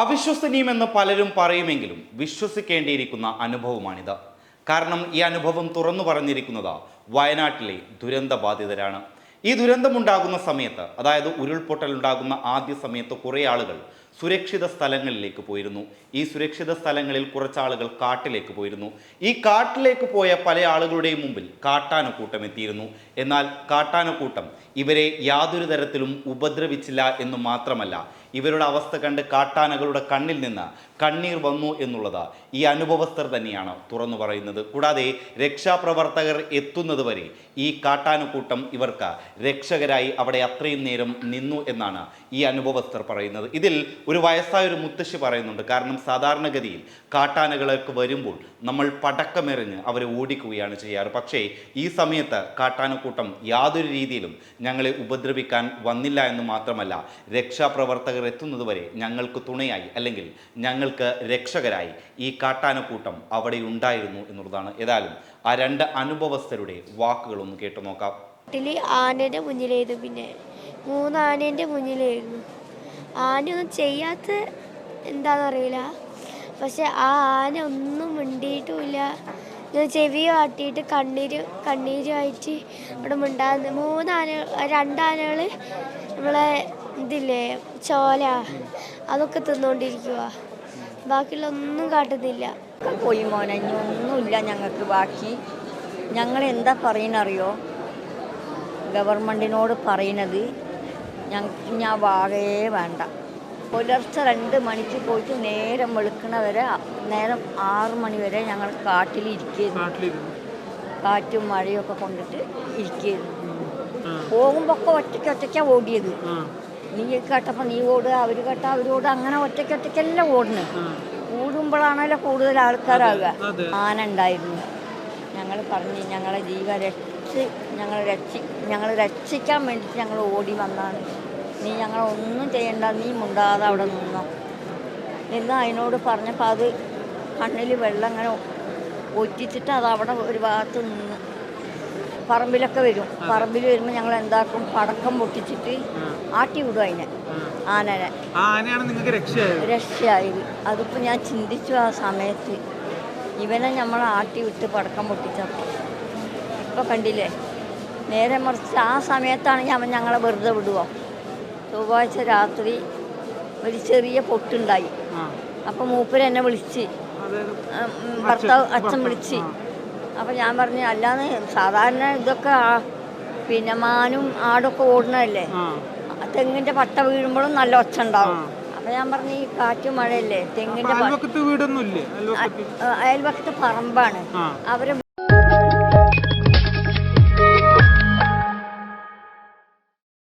അവിശ്വസനീയമെന്ന് പലരും പറയുമെങ്കിലും വിശ്വസിക്കേണ്ടിയിരിക്കുന്ന അനുഭവമാണിത്. കാരണം ഈ അനുഭവം തുറന്നു പറഞ്ഞിരിക്കുന്നത് വയനാട്ടിലെ ദുരന്ത ബാധിതരാണ് ഈ ദുരന്തമുണ്ടാകുന്ന സമയത്ത് അതായത് ഉരുൾപൊട്ടലുണ്ടാകുന്ന ആദ്യ സമയത്ത് കുറേ ആളുകൾ സുരക്ഷിത സ്ഥലങ്ങളിലേക്ക് പോയിരുന്നു. ഈ സുരക്ഷിത സ്ഥലങ്ങളിൽ കുറച്ചാളുകൾ കാട്ടിലേക്ക് പോയിരുന്നു. ഈ കാട്ടിലേക്ക് പോയ പല ആളുകളുടെയും മുമ്പിൽ കാട്ടാനക്കൂട്ടം എത്തിയിരുന്നു. എന്നാൽ കാട്ടാനക്കൂട്ടം ഇവരെ യാതൊരു തരത്തിലും ഉപദ്രവിച്ചില്ല എന്ന് മാത്രമല്ല ഇവരുടെ അവസ്ഥ കണ്ട് കാട്ടാനകളുടെ കണ്ണിൽ നിന്ന് കണ്ണീർ വന്നു എന്നുള്ളത് ഈ അനുഭവസ്ഥർ തന്നെയാണ് തുറന്നു പറയുന്നത്. കൂടാതെ രക്ഷാപ്രവർത്തകർ എത്തുന്നത് വരെ ഈ കാട്ടാനക്കൂട്ടം ഇവർക്ക് രക്ഷകരായി അവിടെ അത്രയും നേരം നിന്നു എന്നാണ് ഈ അനുഭവസ്ഥർ പറയുന്നത്. ഇതിൽ ഒരു വയസ്സായ ഒരു മുത്തശ്ശി പറയുന്നുണ്ട്. കാരണം സാധാരണഗതിയിൽ കാട്ടാനകളൊക്കെ വരുമ്പോൾ നമ്മൾ പടക്കമെറിഞ്ഞ് അവരെ ഓടിക്കുകയാണ് ചെയ്യാറ്. പക്ഷേ ഈ സമയത്ത് കാട്ടാനക്കൂട്ടം യാതൊരു രീതിയിലും ഞങ്ങളെ ഉപദ്രവിക്കാൻ വന്നില്ല എന്ന് മാത്രമല്ല രക്ഷാപ്രവർത്തകർ എത്തുന്നതുവരെ ഞങ്ങൾക്ക് തുണയായി അല്ലെങ്കിൽ ഞങ്ങൾക്ക് രക്ഷകരായി ഈ കാട്ടാനക്കൂട്ടം അവിടെ ഉണ്ടായിരുന്നു എന്നുള്ളതാണ്. ഏതായാലും ആ രണ്ട് അനുഭവസ്ഥരുടെ വാക്കുകളൊന്ന് കേട്ടു നോക്കാം. ആനയുടെ മുന്നിലായിരുന്നു പിന്നെ. മൂന്ന് ആനേന്റെ മുന്നിലായിരുന്നു. ആനയൊന്നും ചെയ്യാത്ത എന്താണെന്നറിയില്ല പക്ഷെ ആ ആന ഒന്നും മിണ്ടിയിട്ടുമില്ല. ഇങ്ങനെ ചെവി കാട്ടിയിട്ട് കണ്ണീര് കണ്ണീരുമായിട്ട് ഇവിടെ മിണ്ടാന്ന്. മൂന്ന് ആന രണ്ടാനകൾ നമ്മളെ ഇതില്ലേ ചോല അതൊക്കെ തിന്നുകൊണ്ടിരിക്കുക ബാക്കിയുള്ള ഒന്നും കാട്ടുന്നില്ല പോയി മോനെ ഒന്നുമില്ല ഞങ്ങൾക്ക് ബാക്കി. ഞങ്ങൾ എന്താ പറയണറിയോ ഗവൺമെന്റിനോട് പറയുന്നത് ഞങ്ങൾക്ക് ഞാൻ വാകയേ വേണ്ട. പുലർച്ചെ രണ്ട് മണിക്ക് പോയിട്ട് നേരം വെളുക്കണ വരെ നേരം ആറ് മണി വരെ ഞങ്ങൾ കാട്ടിൽ ഇരിക്കുന്നു കാറ്റും മഴയും ഒക്കെ കൊണ്ടിട്ട് ഇരിക്കുന്നു പോകുമ്പോൾ ഒക്കെ ഒറ്റയ്ക്ക് ഒറ്റയ്ക്കാണ് ഓടിയത്. നീ കേട്ടപ്പോൾ നീ ഓടുക അവർ കേട്ട അവരോട് അങ്ങനെ ഒറ്റയ്ക്ക് ഒറ്റയ്ക്കെല്ലാം ഓടുന്നത് കൂടുമ്പോഴാണല്ലോ കൂടുതൽ ആൾക്കാരാകുക ആന ഉണ്ടായിരുന്നു. ഞങ്ങൾ പറഞ്ഞ് ഞങ്ങളെ ജീവ രക്ഷ ഞങ്ങൾ രക്ഷി ഞങ്ങൾ രക്ഷിക്കാൻ വേണ്ടിയിട്ട് ഞങ്ങൾ ഓടി വന്നാണ്. നീ ഞങ്ങളൊന്നും ചെയ്യണ്ട നീ മുണ്ടാതെ അവിടെ നിന്നോ. എന്ന് അതിനോട് പറഞ്ഞപ്പോൾ അത് കണ്ണിൽ വെള്ളം അങ്ങനെ ഒറ്റിച്ചിട്ട് അത് അവിടെ ഒരു ഭാഗത്ത് നിന്ന് പറമ്പിലൊക്കെ വരും. പറമ്പിൽ വരുമ്പോൾ ഞങ്ങൾ എന്താക്കും പടക്കം പൊട്ടിച്ചിട്ട് ആട്ടി വിടും അതിനെ ആനനെ. നിങ്ങൾക്ക് രക്ഷയായത്? അതിപ്പോൾ ഞാൻ ചിന്തിച്ചു ആ സമയത്ത് ഇവനെ നമ്മൾ ആട്ടി വിട്ട് പടക്കം പൊട്ടിച്ചപ്പോൾ ഇപ്പം കണ്ടില്ലേ? നേരെ മറിച്ച് ആ സമയത്താണെങ്കിൽ അവൻ ഞങ്ങളെ വെറുതെ വിടുവോ? ചൊവ്വാഴ്ച രാത്രി ഒരു ചെറിയ പൊട്ടുണ്ടായി. അപ്പം മൂപ്പര് എന്നെ വിളിച്ച്. ഭർത്താവ് അച്ഛൻ വിളിച്ച്. അപ്പോൾ ഞാൻ പറഞ്ഞു അല്ലാന്ന് സാധാരണ ഇതൊക്കെ പിന്നെ മാനും ആടൊക്കെ ഓടുന്നതല്ലേ? ആ. തെങ്ങിന്റെ പട്ട വീഴുമ്പോഴും നല്ല ഒച്ച ഉണ്ടാവും. അപ്പോൾ ഞാൻ പറഞ്ഞു ഈ കാറ്റും മഴയല്ലേ? തെങ്ങിന്റെ അയൽവക്കത്ത് പറമ്പാണ്. അവരെ